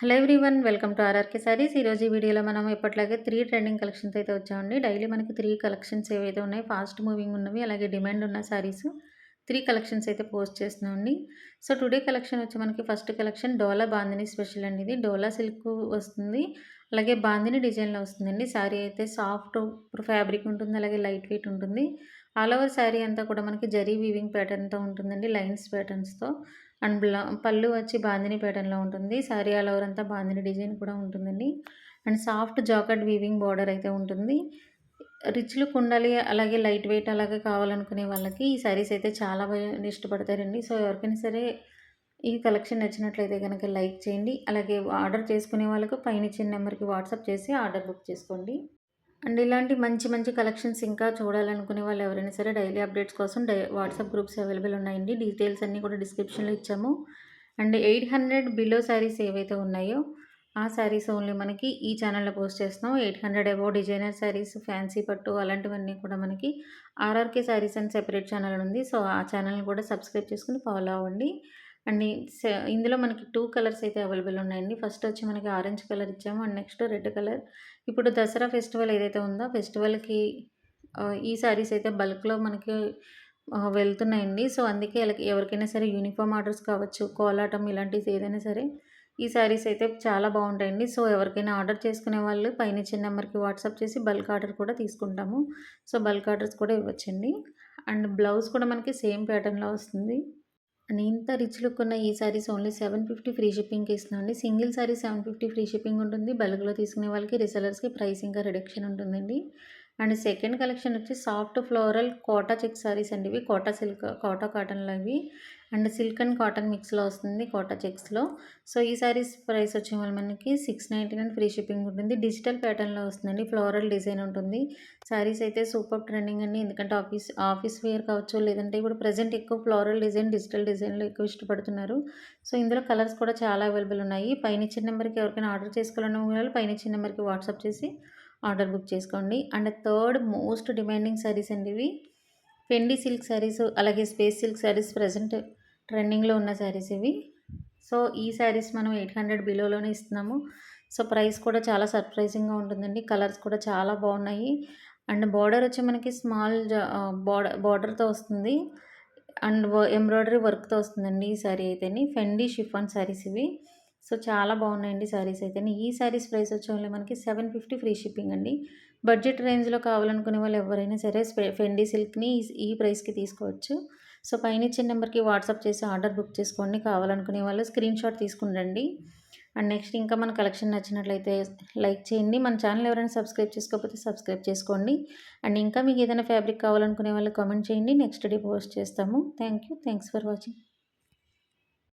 Hello everyone welcome to RRK saris. ఈరోజు ఈ వీడియోలో మనం ఎప్పట్లాగే త్రీ ట్రెండింగ్ కలెక్షన్స్ అయితే వచ్చామండి. డైలీ మనకి త్రీ కలెక్షన్స్ ఏవైతే ఉన్నాయి ఫాస్ట్ మూవింగ్ ఉన్నవి అలాగే డిమాండ్ ఉన్న సారీస్ త్రీ కలెక్షన్స్ అయితే పోస్ట్ చేస్తున్నామండి. సో టుడే కలెక్షన్ వచ్చి మనకి first collection dola bandhani special అండి ఇది. డోలా సిల్క్ వస్తుంది. అలాగే బాందిని డిజైన్లో వస్తుందండి. శారీ అయితే సాఫ్ట్ ఫ్యాబ్రిక్ ఉంటుంది అలాగే లైట్ వెయిట్ ఉంటుంది. ఆల్ ఓవర్ శారీ అంతా కూడా మనకి జరీ వీవింగ్ ప్యాటర్న్తో ఉంటుందండి లైన్స్ ప్యాటర్న్స్తో అండ్ బ్లా పళ్ళు వచ్చి బాందిని ప్యాటర్న్లో ఉంటుంది. శారీ ఆల్ ఓవర్ అంతా బాందిని డిజైన్ కూడా ఉంటుందండి. And soft jacket weaving border అయితే ఉంటుంది. రిచ్ లుక్ ఉండాలి అలాగే లైట్ వెయిట్ అలాగే కావాలనుకునే వాళ్ళకి ఈ శారీస్ అయితే చాలా ఇష్టపడతారండి. సో ఎవరికైనా సరే ఈ కలెక్షన్ నచ్చినట్లయితే కనుక లైక్ చేయండి. అలాగే ఆర్డర్ చేసుకునే వాళ్ళకు పైన ఇచ్చిన నెంబర్కి వాట్సాప్ చేసి ఆర్డర్ బుక్ చేసుకోండి. అండ్ ఇలాంటి మంచి మంచి కలెక్షన్స్ ఇంకా చూడాలనుకునే వాళ్ళు ఎవరైనా సరే డైలీ అప్డేట్స్ కోసం డై వాట్సాప్ గ్రూప్స్ అవైలబుల్ ఉన్నాయండి. డీటెయిల్స్ అన్నీ కూడా డిస్క్రిప్షన్లో ఇచ్చాము. And eight hundred below saris ఏవైతే ఉన్నాయో ఆ శారీస్ ఓన్లీ మనకి ఈ ఛానల్లో పోస్ట్ చేస్తున్నాం. Eight hundred above designer saris fancy పట్టు అలాంటివన్నీ కూడా మనకి ఆర్ఆర్కే శారీస్ అని సెపరేట్ ఛానల్ ఉంది. సో ఆ ఛానల్ని కూడా సబ్స్క్రైబ్ చేసుకుని ఫాలో అవ్వండి. అండ్ ఇందులో మనకి టూ కలర్స్ అయితే అవైలబుల్ ఉన్నాయండి. ఫస్ట్ వచ్చి మనకి ఆరెంజ్ కలర్ ఇచ్చాము అండ్ నెక్స్ట్ రెడ్ కలర్. ఇప్పుడు దసరా ఫెస్టివల్ ఏదైతే ఉందో ఫెస్టివల్కి ఈ శారీస్ అయితే బల్క్లో మనకి వెళ్తున్నాయండి. సో అందుకే ఎవరికైనా సరే యూనిఫామ్ ఆర్డర్స్ కావచ్చు కోలాటం ఇలాంటివి ఏదైనా సరే ఈ శారీస్ అయితే చాలా బాగుంటాయండి. సో ఎవరికైనా ఆర్డర్ చేసుకునే వాళ్ళు పైన ఇచ్చిన నెంబర్కి వాట్సాప్ చేసి బల్క్ ఆర్డర్ కూడా తీసుకుంటాము. సో బల్క్ ఆర్డర్స్ కూడా ఇవ్వచ్చండి. అండ్ బ్లౌజ్ కూడా మనకి సేమ్ ప్యాటర్న్లో వస్తుంది. అండ్ ఇంత రిచ్ లుక్ ఉన్న ఈ saris only seven fifty free షిప్పింగ్కి ఇస్తున్నామండి single sari seven fifty free shipping ఉంటుంది. బల్క్లో తీసుకునే వాళ్ళకి రిసెలర్స్కి ప్రైస్ ఇంకా రిడక్షన్ ఉంటుందండి. అండ్ సెకండ్ కలెక్షన్ వచ్చి soft floral Kota check saris అండి ఇవి. కోటా సిల్క్ కోటా కాటన్లో ఇవి. అండ్ సిల్క్ అండ్ కాటన్ మిక్స్లో వస్తుంది కోటా చెక్స్లో. సో ఈ సారీస్ ప్రైస్ వచ్చే మనకి six ninety nine free shipping ఉంటుంది. డిజిటల్ ప్యాటర్న్లో వస్తుందండి. ఫ్లోరల్ డిజైన్ ఉంటుంది. సారీస్ అయితే సూపర్ ట్రెండింగ్ అండి. ఎందుకంటే ఆఫీస్ ఆఫీస్ వేర్ కావచ్చు లేదంటే ఇప్పుడు ప్రజెంట్ ఎక్కువ ఫ్లోరల్ డిజైన్ డిజిటల్ డిజైన్లో ఎక్కువ ఇష్టపడుతున్నారు. సో ఇందులో కలర్స్ కూడా చాలా అవైలబుల్ ఉన్నాయి. పైన ఇచ్చిన నెంబర్కి ఎవరికైనా ఆర్డర్ చేసుకోవాలనుకున్న వాళ్ళు పైన ఇచ్చిన నెంబర్కి వాట్సాప్ చేసి ఆర్డర్ బుక్ చేసుకోండి. And third most demanding saris అండి ఇవి. ఫెండి సిల్క్ శారీస్ అలాగే స్పేస్ సిల్క్ శారీస్ ప్రజెంట్ ట్రెండింగ్లో ఉన్న శారీస్ ఇవి. సో ఈ శారీస్ మనం ఎయిట్ హండ్రెడ్ బిలోలోనే ఇస్తున్నాము. సో ప్రైస్ కూడా చాలా సర్ప్రైజింగ్గా ఉంటుందండి. కలర్స్ కూడా చాలా బాగున్నాయి. అండ్ బార్డర్ వచ్చి మనకి స్మాల్ బార్డర్ బార్డర్తో వస్తుంది. అండ్ ఎంబ్రాయిడరీ వర్క్తో వస్తుందండి ఈ శారీ అయితేని. ఫెండీ షిఫాన్ శారీస్ ఇవి. సో చాలా బాగున్నాయండి శారీస్ అయితే. ఈ శారీస్ ప్రైస్ వచ్చే మనకి సెవెన్ ఫిఫ్టీ ఫ్రీ షిప్పింగ్ అండి. బడ్జెట్ రేంజ్లో కావాలనుకునే వాళ్ళు ఎవరైనా సరే ఫెండీ సిల్క్ని ఈ ప్రైస్కి తీసుకోవచ్చు. సో పైన ఇచ్చిన నెంబర్కి వాట్సాప్ చేసి ఆర్డర్ బుక్ చేసుకోండి. కావాలనుకునే వాళ్ళు స్క్రీన్ షాట్ తీసుకుండండి అండ్ నెక్స్ట్ ఇంకా మన కలెక్షన్ నచ్చినట్లయితే లైక్ చేయండి. మన ఛానల్ ఎవరైనా సబ్స్క్రైబ్ చేసుకోకపోతే సబ్స్క్రైబ్ చేసుకోండి. అండ్ ఇంకా మీకు ఏదైనా ఫ్యాబ్రిక్ కావాలనుకునే వాళ్ళు కామెంట్ చేయండి. నెక్స్ట్ డే పోస్ట్ చేస్తాము. Thank you thanks for watching.